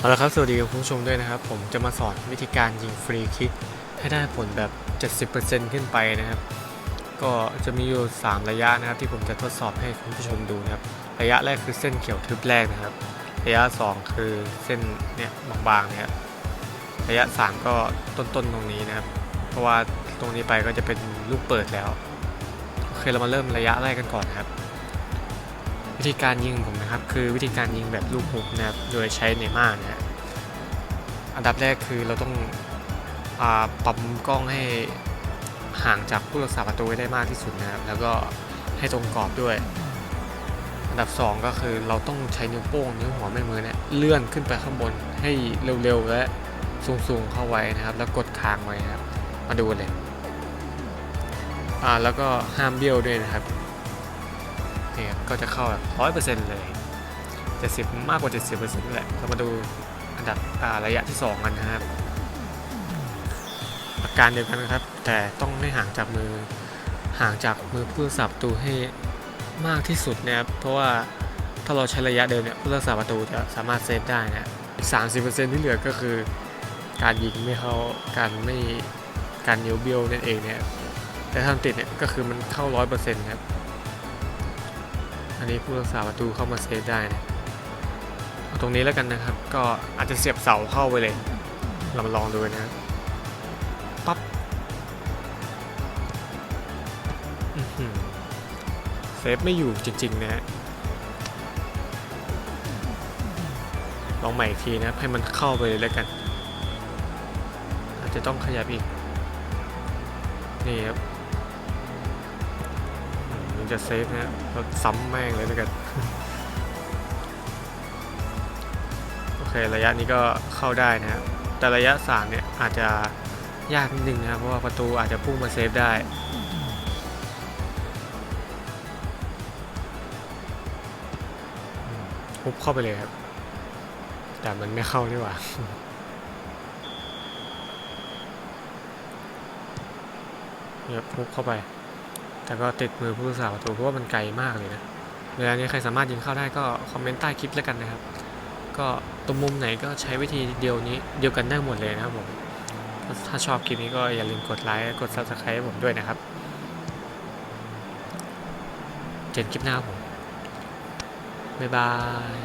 เอาละครับสวัสดีคุณผู้ชมด้วยนะครับ ผมจะมาสอนวิธีการยิงฟรีคิกให้ได้ผลแบบ 70%ขึ้นไปนะครับ ก็จะมีอยู่ 3 ระยะนะครับ ที่ผมจะทดสอบให้คุณผู้ชมดูนะครับ ระยะแรกคือเส้นเขียวทึบแรกนะครับ ระยะ 2 คือเส้นเนี่ยบางๆนะครับระยะ 3 ก็ต้นๆตรงนี้นะครับ เพราะว่าตรงนี้ไปก็จะเป็นลูกเปิดแล้วโอเคเรามาเริ่มระยะแรกกันก่อนนครับ วิธีการยิงผมนะครับ คือวิธีการยิงแบบลูกฮุกนะครับ โดยใช้เนม่านะฮะอันดับแรกคือเราต้องอปรับมุมกล้องให้ห่างจากผู้รักษาประตูให้ได้มากที่สุดนะครับ แล้วก็ให้ตรงกรอบด้วย อันดับ 2 ก็คือเราต้องใช้นิ้วโป้งนิ้วหัวแม่มือเนี่ยเลื่อนขึ้นไปข้างบนให้เร็วๆและสูงๆเข้าไว้นะครับ แล้วกดค้างไว้ครับ มาดูเลยอ่าแล้วก็ห้ามเบี้ยวด้วยนะครับ นี่ยก็จะเข้าแบบร้อยเปอร์เซ็นต์เลยเจ็ดสิบมากกว่าเจ็ดสิบเปอร์เซ็นต์แหละเรามาดูอันดับอ่าระยะที่สองกันนะครับอาการเดียวกันนะครับ แต่ต้องไม่ห่างจากมือห่างจากมือผู้รักษาประตูให้มากที่สุดนะครับเพราะว่าถ้าเราใช้ระยะเดิมเนี่ยผู้รักษาประตูจะสามารถเซฟได้นะอีกสามสิบเปอร์เซ็นต์ที่เหลือก็คือ การยิงไม่เข้าการไม่การเนียวเบี้ยวนั่นเองเนี่ยแต่ถ้าติดเนี่ยก็คือมันเข้าร้อยเปอร์เซ็นต์ครับ นี้ผู้รักษาประตูเข้ามาเซฟได้นะเอาตรงนี้แล้วกันนะครับ ก็อาจจะเสียบเสาเข้าไปเลยเรามาลองดูนะปั๊บเซฟไม่อยู่จริง ๆ นะฮะลองใหม่อีกทีนะให้มันเข้าไปเลยแล้วกัน อาจจะต้องขยับอีก นี่ครับ จะเซฟนะเราซ้ำแม่งเลยแล้วกัน โอเคระยะนี้ก็เข้าได้นะครับแต่ระยะ3เนี่ยอาจจะยากนิดนึงนะครับเพราะว่าประตูอาจจะพุ่งมาเซฟได้ฮุบเข้าไปเลยครับ แต่มันไม่เข้าดีกว่า เนี่ยฮุบเข้าไป แต่ก็ติดมือผู้รักษาประตูเพราะว่ามันไกลมากเลยนะเวลานี้ใครสามารถยิงเข้าได้ก็คอมเมนต์ใต้คลิปแล้วกันนะครับ ก็ตรงมุมไหนก็ใช้วิธีเดียวนี้เดียวกันได้หมดเลยนะครับผมถ้าชอบคลิปนี้ก็อย่าลืมกดไลค์กด subscribe ให้ผมด้วยนะครับ เจอกันคลิปหน้าผม บ๊ายบาย